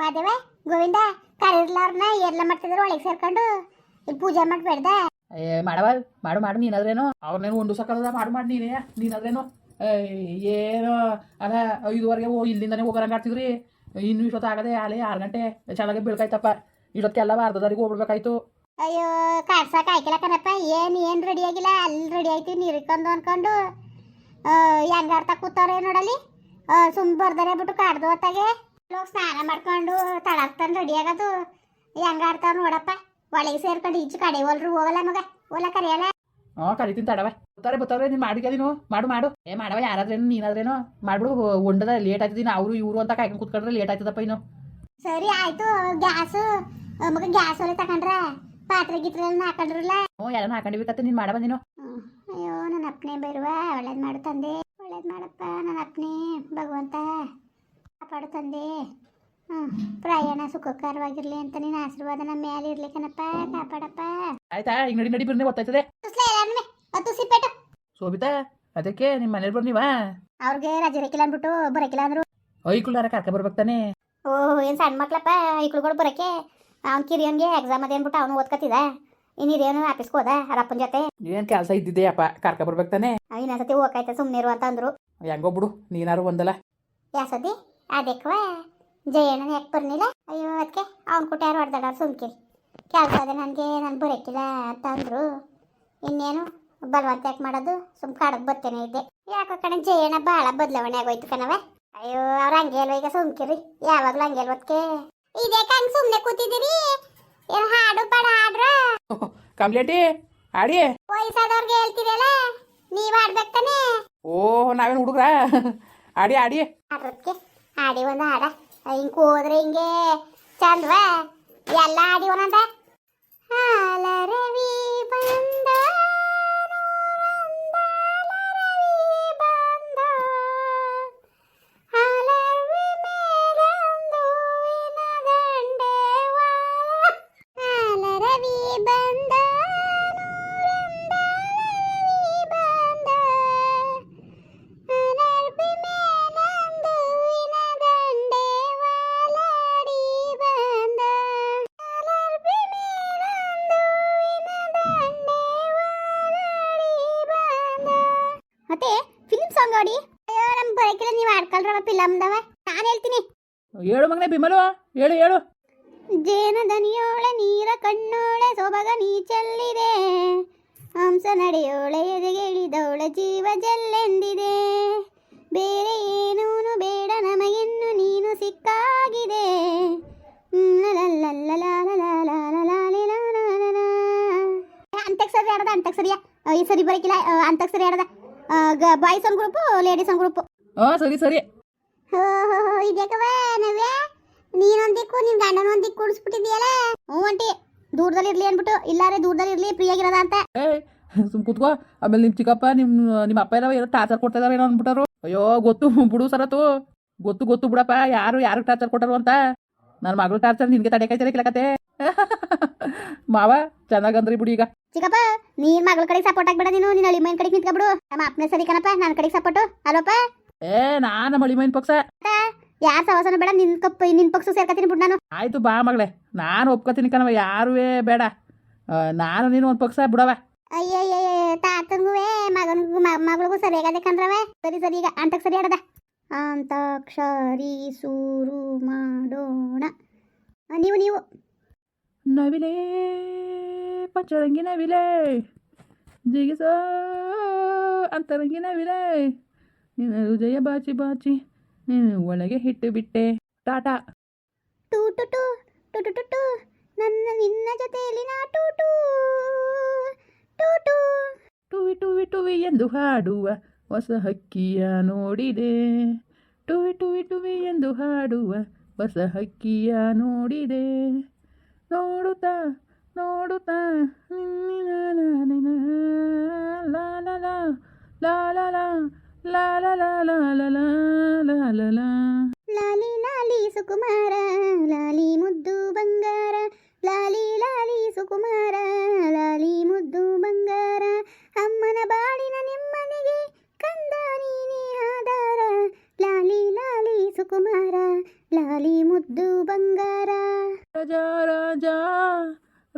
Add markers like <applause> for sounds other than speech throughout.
ಮಾದೇವ ಗೋವಿಂದ ಕರೀರ್ಲಾರ್ನ ಎಲ್ಲ ಮಾಡ್ತಿದ್ರು ಒಳಗೆ ಸೇರ್ಕೊಂಡು. ಇಲ್ಲಿ ಪೂಜೆ ಮಾಡ್ಬೇಡ್ದ ಏ ಮಾಡವ ಮಾಡು ಮಾಡು ನೀನಾದ್ರೇನು? ಅವ್ರನ್ನೇನು ಒಂದು ಸಕ್ಕದ ಮಾಡು ಮಾಡಿ ನೀನೇ ನೀನಾದ್ರೇನು? ಏನೋ ಅಲ್ಲ ಐದುವರೆಗೆ ಓ ಇಲ್ಲಿಂದನೇ ಹೋಗೋರಂಗೆ ಆಡ್ತಿದ್ರಿ. ಇನ್ನು ಇಷ್ಟೊತ್ತು ಆಗದೆ ಆಲೆ ಆರು ಗಂಟೆ ಚೆನ್ನಾಗಿ ಬೀಳ್ಕಾಯ್ತಪ್ಪ. ಇಷ್ಟೊತ್ತೆಲ್ಲ ಅರ್ಧ ದಾರಿಗೆ ಹೋಗ್ಬಿಡ್ಬೇಕಾಯ್ತು. ಅಯ್ಯೋ ಕಾಡ್ಸಕ್ಕೆ ಆಯ್ಕಿಲ್ಲ ಕಣಪ್ಪ. ಏನು ಏನು ರೆಡಿ ಆಗಿಲ್ಲ. ಅಲ್ಲಿ ರೆಡಿ ಆಯ್ತು ನೀರಿಕೊಂಡು ಅನ್ಕೊಂಡು. ಹೆಂಗಾರ್ತ ಕೂತವ್ರೆ ನೋಡಲಿ ಸುಮ್ ಬರ್ದರೆ ಬಿಟ್ಟು ಕಾಡ್ದು ಹೊತ್ತಾಗೆ. ಸ್ನಾನ ಮಾಡ್ಕೊಂಡು ತಳಕ್ತಾನ ರೆಡಿ ಆಗೋದು. ಹೆಂಗಾಡ್ತಾವ್ ನೋಡಪ್ಪ. ಒಳಗೆ ಸೇರ್ಕೊಂಡು ಈಚೆ ಕಡೆ ಹೋಲ್ರು ಹೋಗಲ್ಲ ಮಗ. ಹೋಲ ಕರೆಯಲ್ಲ. ಹಾ ಕರಿತೀನಿ ತಡವ. ಬರ್ತಾರೆ ಬರ್ತಾರೆ ನೀನು ನೀನು? ಮಾಡು ಮಾಡು. ಏ ಮಾಡವ ಯಾರಾದ್ರೇನು ನೀನಾದ್ರೇನು? ಮಾಡ್ಬಿಡು ಒಂಡದ ಲೇಟ್ ಆಯ್ತದೀನಿ ಅವರು ಇವರು ಅಂತ ಕಾಯ್ಕೊಂಡು ಕುತ್ಕೊಂಡ್ರೆ ಲೇಟ್ ಆಯ್ತದಪ್ಪ ಇನ್ನು. ಸರಿ ಆಯ್ತು. ಗ್ಯಾಸ್ ಮಗ ಗ್ಯಾಸ್ ಒಲೆ ತಕೊಂಡ್ರ? ಪಾತ್ರೆ ಗಿತ್ರೆ ಹಾಕೊಂಡ್ರಲ್ಲ? ಹ್ಞೂ ಎಲ್ಲ ಹಾಕೊಂಡಿಬೇಕತ್ತೆ ನೀನು ಮಾಡವ ನೀನು. ಅಯ್ಯೋ ನನ್ನ ಅಪ್ಪನೇ ಬರುವ ಒಳ್ಳೇದು ಮಾಡು ತಂದೆ. ಒಳ್ಳೇದು ಮಾಡಪ್ಪ ನನ್ನ ಅಪ್ಪನೇ ಭಗವಂತ. ಕಾಪಾಡು ತಂದೆ. ಹ್ಞೂ ಪ್ರಯಾಣ ಸುಖಕರವಾಗಿರ್ಲಿ ಅಂತ ನಿನ್ನ ಆಶೀರ್ವಾದ ನಮ್ಮ ಮೇಲೆ ಇರ್ಲಿ ಕಣಪ್ಪ ಕಾಪಾಡಪ್ಪ. ಆಯ್ತಾ ಹಿಂಗ್ ನಡಿ ನಡಿ ಬರ್ನೇ ಗೊತ್ತಾಯ್ತದೆ ಸುಸ್ಲೇ ಎಲ್ಲಾನು ಹತ್ತು ಸಿಪ್ಪೆಟ್ಟು ಶೋಭಿತಾ ಅದಕ್ಕೆ ನಿಮ್ಮ ಮನೇಲಿ ಬರ್ನಿವಾ? ಅವ್ರಿಗೆ ರಜೆ ಇರಕ್ಕಿಲ್ಲ ಅಂದ್ಬಿಟ್ಟು ಬರಕಿಲ್ಲ ಅಂದ್ರು. ಐಕ್ಳಾರ ಕರ್ಕ ಬರ್ಬೇಕಾನೆ ಓ ಓಹ್ ಏನು ಸಣ್ಣ ಮಕ್ಳಪ್ಪ ಐಕ್ಳುಗಳು ಬರಕ್ಕೆ ಅವ್ನ ಕಿರಿಯನ್ಗೆ ಎಕ್ಸಾಮ್ ಅದೇ ಅಂದ್ಬಿಟ್ಟು ಅವನು ಓದ್ಕತ್ತಿದ. ಇನ್ನು ಹಿರಿಯನು ಆಫೀಸ್ಗೆ ಹೋದ ಅರಪ್ಪನ ಜೊತೆ. ಏನ್ ಕೆಲಸ ಇದ್ದಿದ್ದೆಯಪ್ಪ ಕರ್ಕ ಬರ್ಬೇಕಾನೆ ಇನ್ನೊಂದ್ಸತಿ ಹೋಗಾಯ್ತ ಸುಮ್ಮನೆ ಇರು ಅಂತ ಅಂದ್ರು. ಹೆಂಗೋ ಬಿಡು ನೀನಾರು ಒಂದಲ್ಲ. ಯಾಸದಿ ಅದಕ್ಕವ ಜಯಣ್ಣನ ಯಾಕೆ ಬರ್ನಿಲ್ಲ ಅಯ್ಯೋ ಅದಕ್ಕೆ ಅವ್ನ ಕೂಟ ಯಾರು ಹೊಡೆದಾಡ ಸುಮ್ಕಿರಿ. ಕೆಲಸ ಅದೇ ನನಗೆ ನಾನು ಬರೋಕ್ಕಿಲ್ಲ ಅಂತ ಅಂದರು ಇನ್ನೇನು ಬಲವಂತ ಯಾಕೆ ಮಾಡೋದು? ಸುಮ್ ಕಾಡಕ್ಕೆ ಬರ್ತೇನೆ ಇದ್ದೆ. ಯಾಕೋ ಕಣ ಜಯಣ್ಣ ಭಾಳ ಬದಲಾವಣೆ ಆಗೋಯ್ತು ಕಣವ ಅಯ್ಯೋ ಅವ್ರ ಹಂಗೆ ಅಲ್ವ ಈಗ ಸುಮ್ಕಿರಿ. ಯಾವಾಗಲೂ ಹಂಗೆ ಅಲ್ವತ್ಕೆ ಇದೇ ಹಂಗೆ ಸುಮ್ಮನೆ ಕೂತಿದ್ದೀರಿ? ಏನು ಹಾಡು ಬಡ ಹಾಡ್ರ? <laughs> ಕಂಪ್ಲೇಟಿ ಆಡಿ ವಯಸ್ಸಾದವ್ರಿಗೆ ಹೇಳ್ತೀರಲ್ಲ ನೀವು ಹಾಡ್ಬೇಕು ತಾನೇ? ಓ ನಾವೇನು ಹುಡುಗ್ರ? ಆಡಿ <laughs> ಆಡಿ ಆಡೋದಕ್ಕೆ ಆಡಿ ಒಂದು ಹಾಡ. ಹಿಂಗೆ ಹೋದ್ರೆ ಹಿಂಗೆ ಚಂದ್ವ ಎಲ್ಲ ಆಡಿ ಒಂದಂತ ಫಿಲ್ಮ್ ನೋಡಿ ಅಯ್ಯೋ ನಮ್ ಬರಕಿಲ್ಲ ನೀವು ಆಡ್ಕಲ್ರವ ಫಿಲಮ್ದವ ನಾನು ಹೇಳ್ತೀನಿ ಹೇಳು ಮಗನೇ ಬಿಮಲು ಹೇಳು ಹೇಳು ಜೇನ ದನಿಯೋಳೆ ನೀರ ಕಣ್ಣೋಳೆ ಸೊಬಗ ನೀ ಚೆಲ್ಲಿದೆ ಹಂಸ ನಡೆಯೋಳೆ ಎದೆಗೆ ಇಳಿದವಳೆ ಜೀವ ಜಲ್ಲೆಂದಿದೆ ಬೇರೆ ಏನೂನು ಬೇಡ ನಮಗಿನ್ನು ನೀನು ಸಿಕ್ಕಾಗಿದೆ ಅಂತಕ್ಷರಿ ಆಡದ ಅಂತಕ್ಷರಿಯ ಈ ಸರಿ ಬರಕಿಲ್ಲ ಅಂತಕ್ಷರಿ ಆಡದ ಬಾಯ್ಸ್ ಒಂದು ಗ್ರೂಪು ಲೇಡೀಸ್ ಒಂದು ಗ್ರೂಪು ಹಾಂ ಸರಿ ಸರಿ. ಇದ್ಯಾಕವ ನವ್ಯ ನೀನೊಂದ್ ದಿಕ್ಕು ನಿನ್ ಗಂಡನ ಒಂದ್ ದಿಕ್ಕು ಕುಡಿಸ್ಬಿಟ್ಟಿದ್ಯಲ್ಲ ಹ್ಞೂ ಅಂಟಿ ದೂರದಲ್ಲಿ ಇರ್ಲಿ ಅನ್ಬಿಟ್ಟು ಇಲ್ಲಾರೆ ದೂರದಲ್ಲಿ ಇರ್ಲಿ ಪ್ರಿಯಾಗಿರೋದ ಅಂತ. ಸುಮ್ ಕೂತ್ಕೋ. ಆಮೇಲೆ ನಿಮ್ಮ ಚಿಕ್ಕಪ್ಪ ನಿಮ್ಮ ನಿಮ್ಮ ಅಪ್ಪ ಏನೋ ಏನೋ ಟಾರ್ಚರ್ ಕೊಡ್ತಾ ಇದಾರೆ ಏನೋ ಅಂದ್ಬಿಟ್ಟಾರು. ಅಯ್ಯೋ ಗೊತ್ತು ಬಿಡು ಸರತು. ಗೊತ್ತು ಗೊತ್ತು ಬಿಡಪ್ಪ. ಯಾರು ಯಾರು ಟಾರ್ಚರ್ ಕೊಟ್ಟರು ಅಂತ? ನನ್ನ ಮಗಳು ಟಾರ್ಚರ್ ನಿನ್ಗೆ ತಡೆ ಕೈತಾರೆ ಕಿಲಕತೆ <laughs> ಮಾವ ಚೆನ್ನಾಗಂದ್ರಿ ಬಿಡಿ ಈಗ. ಚಿಕ್ಕಪ್ಪ ನೀನ್ ಮಗಳ ಕಡೆ ಸಪೋರ್ಟ್ ಆಗ್ಬೇಡ ನೀನು. ನಿನ್ನ ಅಳಿಮೈನ್ ಕಡೆಗೆ ನಿಂತ್ಕೊಬಿಡು ನಮ್ಮ ಅಪ್ಪನೇ ಸರಿ ಕಣಪ್ಪ ನನ್ನ ಕಡೆಗೆ ಸಪೋರ್ಟ್ ಅಲ್ಲಪ್ಪ ಏ ನಾನು ಮಳಿ ಮೈನ್ ಪಕ್ಷ. ಯಾರ ಸವಾಸನ ಬೇಡ ನಿನ್ ಕಪ್ಪ ನಿನ್ ಪಕ್ಷ ಸೇರ್ಕತೀನಿ ಬಿಡು ನಾನು. ಆಯ್ತು ಬಾ ಮಗಳೇ ನಾನು ಒಪ್ಕೋತೀನಿ ಕಣವ ಯಾರೂ ಬೇಡ. ನಾನು ನೀನು ಒಂದು ಪಕ್ಷ ಬಿಡವ ಅಯ್ಯಯ್ಯ ತಾತಂಗುವೆ ಮಗನಿಗೂ ಮಗಳಿಗೂ ಸರಿಯಾಗದೆ ಕಣ್ರವೆ ಸರಿ ಸರಿ ಈಗ ಅಂತಕ್ ಸರಿ ಆಡದ. ಅಂತಾಕ್ಷರಿ ಸೂರು ಮಾಡೋಣ. ನೀವು ನೀವು. ನವಿಲೇ ಪಂಚರಂಗಿ ನವಿಲೇ ಜಿಗಿಸೋ ಅಂತರಂಗಿ ನವಿಲೇ ನಿನ್ನ ಹೃದಯ ಬಾಚಿ ಬಾಚಿ ನೀನು ಒಳಗೆ ಹಿಟ್ಟು ಬಿಟ್ಟೆ. ಟಾಟಾ. ಟೂ ಟು ಟು ಟು ಟು ಟು ಟು ನನ್ನ ನಿನ್ನ ಜೊತೆಯಲ್ಲಿ ನಾ ಟು ಟೂ ಟು ಟೂ. ಟುವಿ ಟುವಿ ಟುವಿ ಎಂದು ಹಾಡುವ ಹೊಸ ಹಕ್ಕಿಯ ನೋಡಿದೆ. ಟುವಿ ಟುವಿ ಟುವಿ ಎಂದು ಹಾಡುವ ಹೊಸ ಹಕ್ಕಿಯ ನೋಡಿದೆ. ನೋಡುತ್ತಾ ನೋಡುತ್ತಾ ನಿನ್ನ ನಿನ್ನ ಲಾಲಲ ಲಾಲಲ ಲಾಲಲ ಲಾಲಲ ಲಾಲಲ ಲಾಲಿ ಲಾಲಿ ಸುಕುಮಾರ ಲಾಲಿ ಮುದ್ದು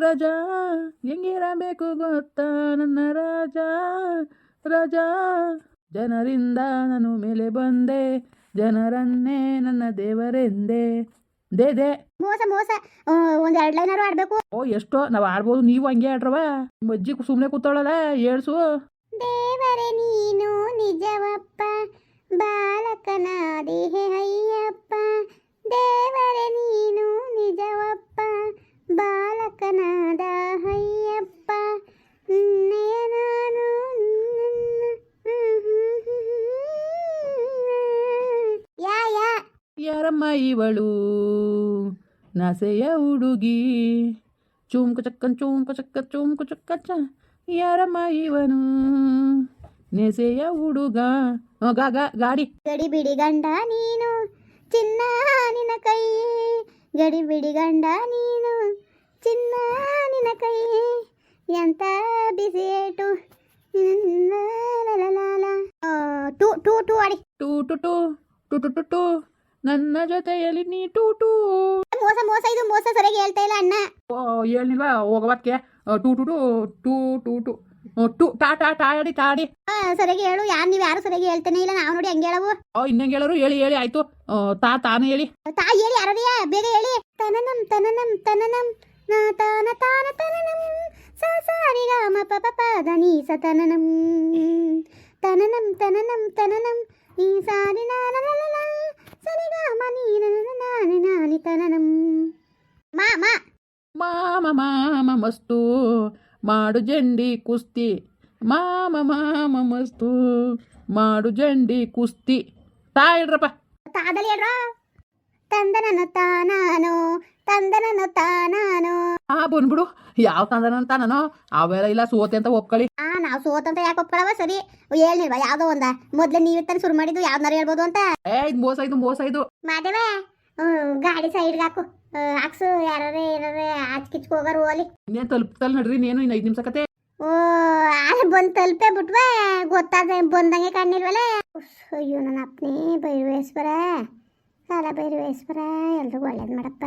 ರಾಜ ಹೆಂಗಿರಬೇಕು ಗೊತ್ತಾ ನನ್ನ ರಾಜ? ರಾಜ ಜನರಿಂದ ನಾನು ಮೇಲೆ ಬಂದೆ ಜನರನ್ನೇ ನನ್ನ ದೇವರೆಂದೆ. They they. ಮೋಸ ಮೋಸ. ಒಂದ್ ಎರಡ್ ಲೈನ್ ಆಡ್ಬೇಕು. ಓ ಎಷ್ಟೋ ನಾವು ಆಡ್ಬೋದು ನೀವು ಹಂಗೆ ಆಡ್ರವ? ನಿಮ್ಮ ಅಜ್ಜಿ ಸುಮ್ಮನೆ ಕೂತಾಳಲ್ಲ ಏಳ್ಸು. ದೇವರೇ ನೀನು ನಿಜವಪ್ಪ ಬಾಲಕನಾದೆ ಅಯ್ಯಪ್ಪ. ದೇವರೇ ನೀನು ನಿಜವಪ್ಪ. ಬಾಲಕನಾದ ಅಯ್ಯಪ್ಪ ನಾನು ಯಾ ಯಾ? ಯಾರಮ್ಮ ಇವಳು? ನಸೆಯ ಹುಡುಗಿ. ಚುಮ್ಕು ಚಕ್ಕನ್ ಚುಮ್ಕು ಚಕ್ಕ ಚುಮ್ಕು ಚಕ್ಕ ಚ. ಯಾರಮ್ಮ ಇವನು? ನೆಸೆಯ ಹುಡುಗ. ಗಾಡಿ. ಗಡಿ ಬಿಡಿ ಗಂಡ ನೀನು ಚಿನ್ನ ನಿನ್ನ ಕೈ ಗಡಿ ಬಿಡಿ ಗಂಡ ನೀನು ಚಿನ್ನ ನಿನ್ನ ಕೈ ಎಂತ ಬಿಸಿ ಏಟು ಟೂ ಟೂ ಟೂ ಅಡಿ ಟೂ ಟು ಟು ಟು ಟು ಟು ಟು ನನ್ನ ಜೊತೆಯಲ್ಲಿ ನೀ ಟೂ ಟೂ ಮೋಸ ಮೋಸ ಇದು ಮೋಸ ಸರಿಯಾಗಿ ಹೇಳ್ತಾ ಇಲ್ಲ ಅಣ್ಣ ಹೇಳಿಲ್ವಾ ಹೋಗವತ್ಕೆ ಟೂ ಟು ಟೂ ಟೂ ಟೂ ಟು ಟು ಟಾ ಟಾ ಟಾಡಿ ತಾಡಿ ಆ, ಸರಿಯಾಗಿ ಹೇಳು. ಯಾರು ನೀವು ಯಾರು ಸರಿಯಾಗಿ ಹೇಳ್ತಾನೆ ಇಲ್ಲ ನಾವು ನೋಡಿ ಹಂಗೆ ಹೇಳವು. ಓ ಇನ್ನಂಗೆ ಹೇಳೋರು ಹೇಳಿ ಹೇಳಿ ಆಯ್ತು. ತಾ ತಾನೇ ಹೇಳಿ. ತಾ ಹೇಳಿ ಯಾರದಿಯ ಬೇಗ ಹೇಳಿ. ತನನಂ ತನನಂ ತನನಂ. ನಾ ತಾನ ತಾನ ತನನಂ. ಸ ಸಾರಿ ಗಾಮ ಪ ಪ ಪ ದ ನೀ ಸ ತನನಂ. ತನನಂ ತನನಂ ತನನಂ. ನೀ ಸಾರಿ ನಾನ ಲಲ ಸರಿ ಗಾಮ ನೀ ನನ ನಾ ನಿ ತನನಂ. ಮಾ ಮಾ. ಮಾಮ ಮಾಮ ಮಸ್ತು. ಮಾಡು ಜಂಡಿ ಕುಸ್ತಿ. ಮಾಮ ಮಾಮ ಮಸ್ತು. ಮಾಡು ಜಂಡಿ ಕುಸ್ತಿ. ತಾ ಹೇಳ್ರಪ್ಪ. ತಾದಲ್ಲಿ ಹೇಳ್ರ? ನಾನು? ತಾನಾನೋ ತಂದನನ ತಾನಾನೋ ಆ ಬಂದ್ಬಿಡು ಯಾವ ತಂದನ ಅಂತ ನಾನು? ಅವೆಲ್ಲ ಇಲ್ಲ ಸೋತೆ ಅಂತ ಒಪ್ಕೊಳ್ಳಿ. ಆ ನಾವು ಸೋತಂತ ಯಾಕೆ ಒಪ್ಕೊಳವ ಸರಿ ಹೇಳ್ನಿಲ್ವಾ ಯಾವ್ದೋ ಒಂದ. ಮೊದ್ಲು ನೀವು ತಾನೆ ಶುರು ಮಾಡಿದ್ದು ಯಾವ್ದಾರು ಹೇಳ್ಬೋದು ಅಂತ. ಏ ಇದು ಮೋಸ ಇದು ಮೋಸ ಇದು. ಮಾದೇವ ಗಾಡಿ ಸೈಡ್ಗೆ ಹಾಕು. ಆ, ಹಾಕ್ಸು ಯಾರೇ ಏನಾರೇ ಆಚ್ ಕಿಚ್ಕ ಹೋಗಾರು ಓಲಿ ಇನ್ನೇನು ತಲುಪ್ತಲ್ ನಡ್ರಿ ನೀನು ಇನ್ನು ಐದು ನಿಮಿಷ ಕತೆ. ಓ ಅಲ್ಲಿ ಬಂದು ತಲುಪೇ ಬಿಟ್ವೆ ಗೊತ್ತಾದ ಬಂದಂಗೆ ಕಾಣಿಲ್ವಲ್ಲ ಅಯ್ಯೋ ನನ್ನ ಅಪ್ಪನೇ ಭೈರವೇಶ್ವರ. ಕಾಲ ಭೈರವೇಶ್ವರ ಎಲ್ರಿಗೂ ಒಳ್ಳೇದು ಮಾಡಪ್ಪ.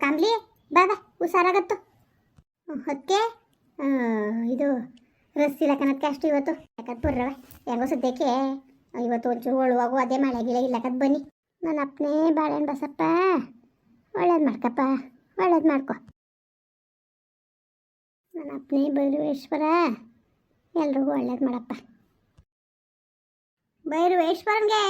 ಕಾಮ್ಲಿ ಬಾ ಬಾ ಹುಷಾರಾಗತ್ತು. ಹೊತ್ತಿಗೆ ಇದು ರಸ್ತಿ ಇಲ್ಲಕನಕ್ಕೆ ಅಷ್ಟು ಇವತ್ತು. ಯಾಕಂದ್ರೆ ಬರ್ರವ ಹೆಂಗೋ ಸದ್ಯಕ್ಕೆ ಇವತ್ತು ಒಂಚೂರು ಒಳುವಾಗು ಅದೇ ಮಳೆ ಗಿಳೆ ಇಲ್ಲಕತ್ ಬನ್ನಿ. ನನ್ನ ಅಪ್ಪನೇ ಬಾಳೆಹಣ್ಣು ಬಸಪ್ಪ. ಒಳ್ಳೇದು ಮಾಡ್ಕಪ್ಪ. ಒಳ್ಳೇದು ಮಾಡ್ಕೊ. ನನ್ನ ಅಪ್ಪನೇ ಭೈರವೇಶ್ವರ ಎಲ್ರಿಗೂ ಒಳ್ಳೇದು ಮಾಡಪ್ಪ. ಬೈರುವೇಶ್ವರನ್ಗೆ